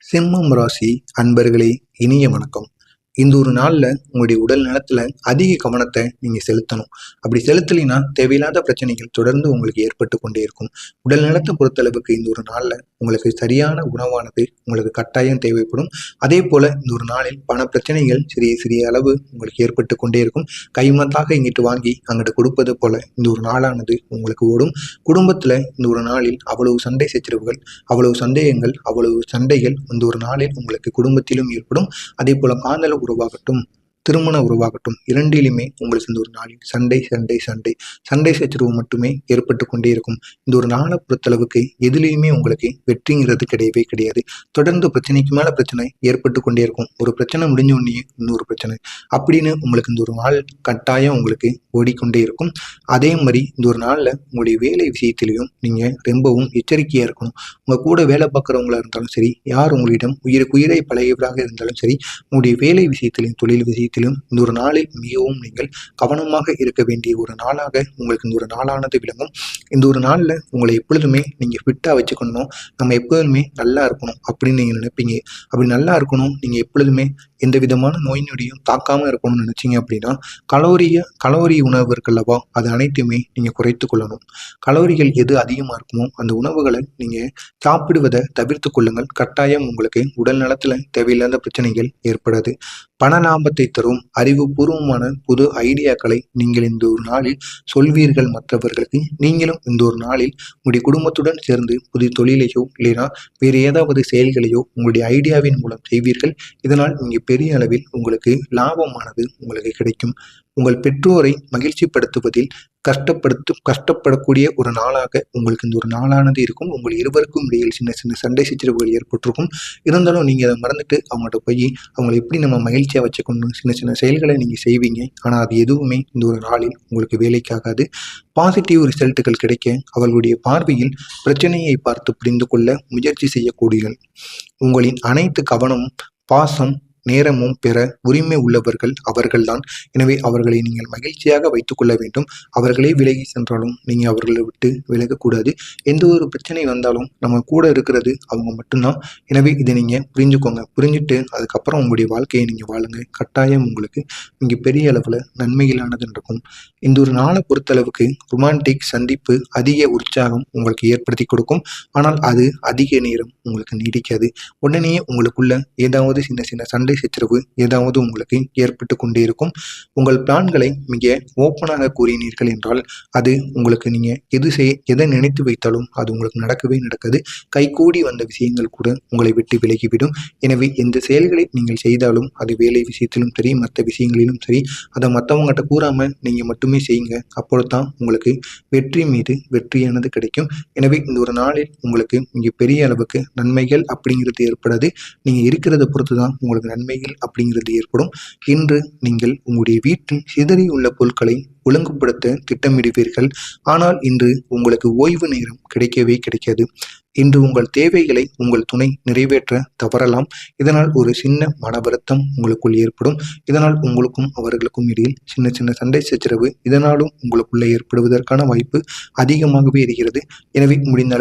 சிம்மம் ராசி அன்பர்களே இனிய வணக்கம். இந்த ஒரு நாளில் உங்களுடைய உடல் நலத்தில் அதிக கவனத்தை நீங்கள் செலுத்தணும். அப்படி செலுத்தலைன்னா தேவையில்லாத பிரச்சனைகள் தொடர்ந்து உங்களுக்கு ஏற்பட்டு கொண்டே இருக்கும். உடல் நலத்தை பொறுத்தளவுக்கு இந்த ஒரு நாளில் உங்களுக்கு சரியான உணவானது உங்களுக்கு கட்டாயம் தேவைப்படும். அதே போல் இந்த ஒரு நாளில் பண பிரச்சனைகள் சிறிய சிறிய அளவு உங்களுக்கு ஏற்பட்டு கொண்டே இருக்கும். கைமத்தாக இங்கிட்டு வாங்கி அங்கிட்டு கொடுப்பது போல இந்த ஒரு நாளானது உங்களுக்கு ஓடும். குடும்பத்தில் இந்த ஒரு நாளில் அவ்வளவு சண்டை சச்சரவுகள் அவ்வளவு சந்தேகங்கள் அவ்வளவு சண்டைகள் இந்த ஒரு நாளில் உங்களுக்கு குடும்பத்திலும் ஏற்படும். அதே போல காதல உறவாகட்டும் திருமண உறவாகட்டும். இரண்டிலுமே உங்களுக்கு இந்த ஒரு நாளில் சண்டை சண்டை சண்டை. சண்டை சச்சரவு மட்டுமே ஏற்பட்டு கொண்டே இருக்கும். இந்த ஒரு நாளை பொறுத்தளவுக்கு எதுலேயுமே உங்களுக்கு வெற்றிங்கிறது கிடையவே கிடையாது. தொடர்ந்து பிரச்சனைக்கு மேலே பிரச்சனை ஏற்பட்டு கொண்டே இருக்கும். ஒரு பிரச்சனை முடிஞ்ச உடனே இன்னொரு பிரச்சனை. அப்படின்னு உங்களுக்கு இந்த ஒரு நாள் கட்டாயம் உங்களுக்கு ஓடிக்கொண்டே இருக்கும். அதே மாதிரி இந்த ஒரு நாளில் உங்களுடைய வேலை விஷயத்திலையும் நீங்கள் ரொம்பவும் எச்சரிக்கையாக இருக்கணும். உங்கள் கூட வேலை பார்க்குறவங்களா இருந்தாலும் சரி யார் உங்களிடம் உயிருக்கு உயிரை பழகியவராக இருந்தாலும் சரி உங்களுடைய வேலை விஷயத்திலையும் தொழில் விஷயத்திலையும் காலத்திலும் இந்த ஒரு நாளில் மிகவும் நீங்கள் கவனமாக இருக்க வேண்டிய ஒரு நாளாக உங்களுக்கு இந்த ஒரு நாளானது விளங்கும். இந்த ஒரு நாளில் உங்களை எப்பொழுதுமே நீங்கள் ஃபிட்டாக வச்சுக்கணும். நம்ம எப்பொழுதுமே நல்லா இருக்கணும் அப்படின்னு நீங்கள் நினைப்பீங்க. அப்படி நல்லா இருக்கணும் நீங்கள் எப்பொழுதுமே எந்த விதமான நோய் நொடியும் தாக்காமல் இருக்கணும்னு நினச்சிங்க அப்படின்னா கலோரிய கலோரி உணவு இருக்குல்லவா அது அனைத்துமே நீங்கள் குறைத்து கொள்ளணும். கலோரிகள் எது அதிகமாக இருக்குமோ அந்த உணவுகளை நீங்கள் சாப்பிடுவதை தவிர்த்து கொள்ளுங்கள். கட்டாயம் உங்களுக்கு உடல் நலத்தில் தேவையில்லாத பிரச்சனைகள் ஏற்படாது. பண லாபத்தை தரும் அறிவுபூர்வமான புது ஐடியாக்களை நீங்கள் இந்த ஒரு நாளில் சொல்வீர்கள் மற்றவர்களுக்கு. நீங்களும் இந்த ஒரு நாளில் உங்களுடைய குடும்பத்துடன் சேர்ந்து புது தொழிலையோ இல்லைனா வேறு ஏதாவது செயல்களையோ உங்களுடைய ஐடியாவின் மூலம் செய்வீர்கள். இதனால் நீங்கள் பெரிய அளவில் உங்களுக்கு லாபமானது உங்களுக்கு கிடைக்கும். உங்கள் பெற்றோரை மகிழ்ச்சிப்படுத்துவதில் கஷ்டப்படுத்தும் கஷ்டப்படக்கூடிய ஒரு நாளாக உங்களுக்கு இந்த ஒரு நாளானது இருக்கும். உங்கள் இருவருக்கும் இடையில் சின்ன சின்ன சண்டை சித்திரவுகள் ஏற்பட்டிருக்கும். இருந்தாலும் நீங்கள் அதை மறந்துட்டு அவங்கள்ட்ட போய் அவங்களை எப்படி நம்ம மகிழ்ச்சியாக வச்சுக்கணும்? சின்ன சின்ன செயல்களை நீங்கள் செய்வீங்க. ஆனால் அது எதுவுமே இந்த ஒரு நாளில் உங்களுக்கு வேலைக்காகாது. பாசிட்டிவ் ரிசல்ட்டுகள் கிடைக்க அவர்களுடைய பார்வையில் பிரச்சனையை பார்த்து புரிந்து கொள்ள முயற்சி செய்யக்கூடிய உங்களின் அனைத்து கவனமும் பாசம் நேரமும் பெற உரிமை உள்ளவர்கள் அவர்கள்தான். எனவே அவர்களை நீங்கள் மகிழ்ச்சியாக வைத்துக்கொள்ள வேண்டும். அவர்களே விலகி சென்றாலும் நீங்கள் அவர்களை விட்டு விலகக்கூடாது. எந்த ஒரு பிரச்சனை வந்தாலும் நம்ம கூட இருக்கிறது அவங்க மட்டும்தான். எனவே இதை நீங்கள் புரிஞ்சுக்கோங்க. புரிஞ்சுட்டு அதுக்கப்புறம் உங்களுடைய வாழ்க்கையை நீங்கள் வாழுங்க. கட்டாயம் உங்களுக்கு இங்கே பெரிய அளவில் நன்மையிலானது நடக்கும் இந்த ஒரு நாளை பொறுத்தளவுக்கு ரொமான்டிக் சந்திப்பு அதிக உற்சாகம் உங்களுக்கு ஏற்படுத்தி கொடுக்கும். ஆனால் அது அதிக நேரம் உங்களுக்கு நீடிக்காது. உடனே உங்களுக்குள்ள ஏதாவது சின்ன சின்ன சண்டை சண்டை சச்சரவு ஏதாவது உங்களுக்கு ஏற்பட்டு கொண்டே இருக்கும் உங்கள் பிளான்களை மிக ஓப்பனாக கூறினீர்கள் என்றால் அது உங்களுக்கு நீங்கள் எது செய் எதை நினைத்து வைத்தாலும் அது உங்களுக்கு நடக்கவே நடக்காது. கைகூடி வந்த விஷயங்கள் கூட உங்களை விட்டு விலகிவிடும். எனவே எந்த செயல்களை நீங்கள் செய்தாலும் அது வேலை விஷயத்திலும் சரி மற்ற விஷயங்களிலும் சரி அதை மற்றவங்ககிட்ட கூறாமல் நீங்கள் மட்டுமே செய்யுங்க. அப்பொழுது தான் உங்களுக்கு வெற்றி மீது வெற்றியானது கிடைக்கும். எனவே இந்த ஒரு நாளில் உங்களுக்கு இங்கே பெரிய அளவுக்கு நன்மைகள் அப்படிங்கிறது ஏற்படாது. நீங்கள் இருக்கிறத பொறுத்து தான் உங்களுக்கு நன்மைகள் அப்படிங்கிறது ஏற்படும். இன்று நீங்கள் உங்களுடைய வீட்டில் சிதறியுள்ள பொருட்களை ஒழுங்குபடுத்த திட்டமிடுவீர்கள். ஆனால் இன்று உங்களுக்கு ஓய்வு நேரம் கிடைக்கவே கிடைக்காது. இன்று உங்கள் தேவைகளை உங்கள் துணை நிறைவேற்ற தவறலாம். இதனால் ஒரு சின்ன மன வருத்தம் உங்களுக்குள் ஏற்படும். இதனால் உங்களுக்கும் அவர்களுக்கும் இடையில் சின்ன சின்ன சண்டை சச்சரவு இதனாலும் உங்களுக்குள்ளே ஏற்படுவதற்கான வாய்ப்பு அதிகமாகவே இருக்கிறது. எனவே முடிந்த